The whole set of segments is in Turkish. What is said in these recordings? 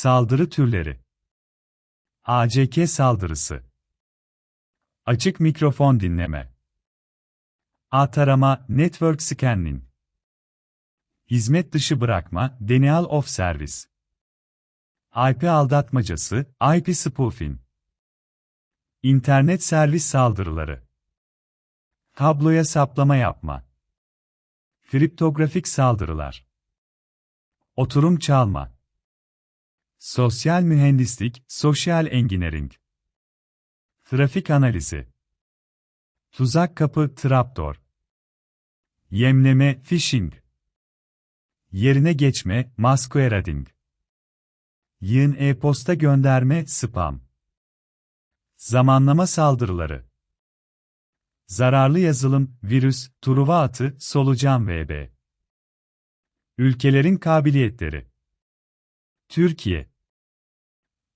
Saldırı türleri. ACK saldırısı. Açık mikrofon dinleme. A tarama, network scanning. Hizmet dışı bırakma, denial of service. IP aldatmacası, IP spoofing. İnternet servis saldırıları. Kabloya saplama yapma. Kriptografik saldırılar. Oturum çalma Sosyal mühendislik, social engineering. Trafik analizi. Tuzak kapı, trapdoor. Yemleme, phishing. Yerine geçme, masquerading. Yığın e-posta gönderme, spam. Zamanlama saldırıları. Zararlı yazılım, virüs, truva atı, solucan vb. Ülkelerin kabiliyetleri. Türkiye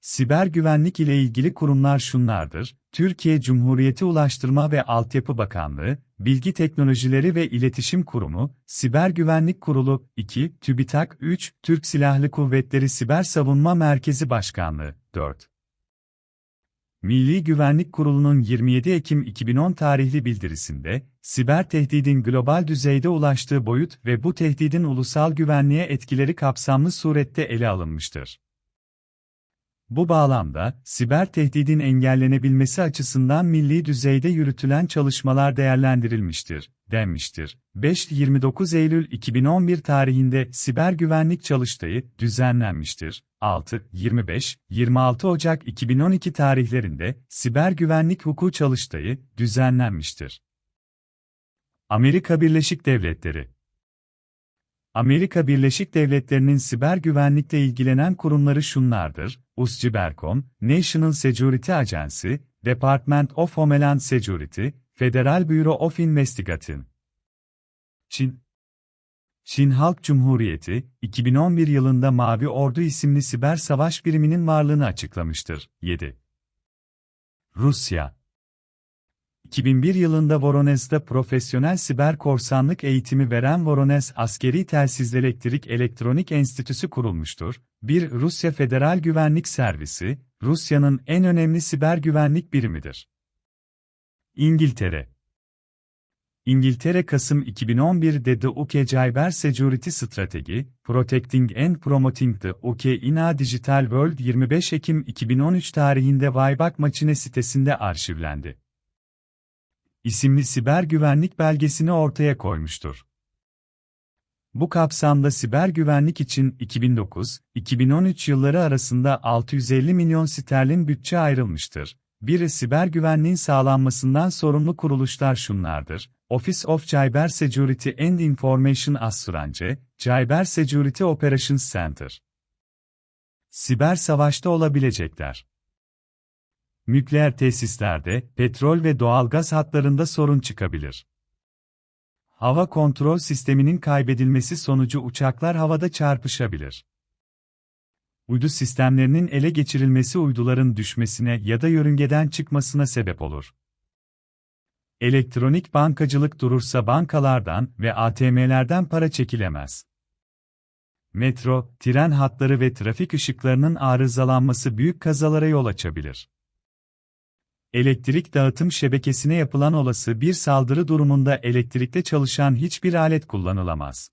Siber güvenlik ile ilgili kurumlar şunlardır: Türkiye Cumhuriyeti Ulaştırma ve Altyapı Bakanlığı, Bilgi Teknolojileri ve İletişim Kurumu, Siber Güvenlik Kurulu 2, TÜBİTAK 3, Türk Silahlı Kuvvetleri Siber Savunma Merkezi Başkanlığı 4. Milli Güvenlik Kurulu'nun 27 Ekim 2010 tarihli bildirisinde, siber tehdidin global düzeyde ulaştığı boyut ve bu tehdidin ulusal güvenliğe etkileri kapsamlı surette ele alınmıştır. Bu bağlamda, siber tehdidin engellenebilmesi açısından milli düzeyde yürütülen çalışmalar değerlendirilmiştir, denmiştir. 5-29 Eylül 2011 tarihinde Siber Güvenlik Çalıştayı düzenlenmiştir. 6-25-26 Ocak 2012 tarihlerinde Siber Güvenlik Hukuku Çalıştayı düzenlenmiştir. Amerika Birleşik Devletleri Amerika Birleşik Devletleri'nin siber güvenlikle ilgilenen kurumları şunlardır: USCIBERCOM, National Security Agency, Department of Homeland Security, Federal Bureau of Investigation. Çin Çin Halk Cumhuriyeti, 2011 yılında Mavi Ordu isimli siber savaş biriminin varlığını açıklamıştır. 7. Rusya 2001 yılında Voronez'de profesyonel siber korsanlık eğitimi veren Voronez Askeri Telsiz Elektrik Elektronik Enstitüsü kurulmuştur. Bir Rusya Federal Güvenlik Servisi, Rusya'nın en önemli siber güvenlik birimidir. İngiltere İngiltere Kasım 2011'de The UK Cyber Security Strategy, Protecting and Promoting the UK in a Digital World 25 Ekim 2013 tarihinde Wayback Machine sitesinde arşivlendi isimli siber güvenlik belgesini ortaya koymuştur. Bu kapsamda siber güvenlik için 2009-2013 yılları arasında 650 milyon sterlin bütçe ayrılmıştır. Bir siber güvenliğin sağlanmasından sorumlu kuruluşlar şunlardır. Office of Cyber Security and Information Assurance, Cyber Security Operations Center. Siber savaşta olabilecekler nükleer tesislerde, petrol ve doğalgaz hatlarında sorun çıkabilir. Hava kontrol sisteminin kaybedilmesi sonucu uçaklar havada çarpışabilir. Uydu sistemlerinin ele geçirilmesi uyduların düşmesine ya da yörüngeden çıkmasına sebep olur. Elektronik bankacılık durursa bankalardan ve ATM'lerden para çekilemez. Metro, tren hatları ve trafik ışıklarının arızalanması büyük kazalara yol açabilir elektrik dağıtım şebekesine yapılan olası bir saldırı durumunda elektrikte çalışan hiçbir alet kullanılamaz.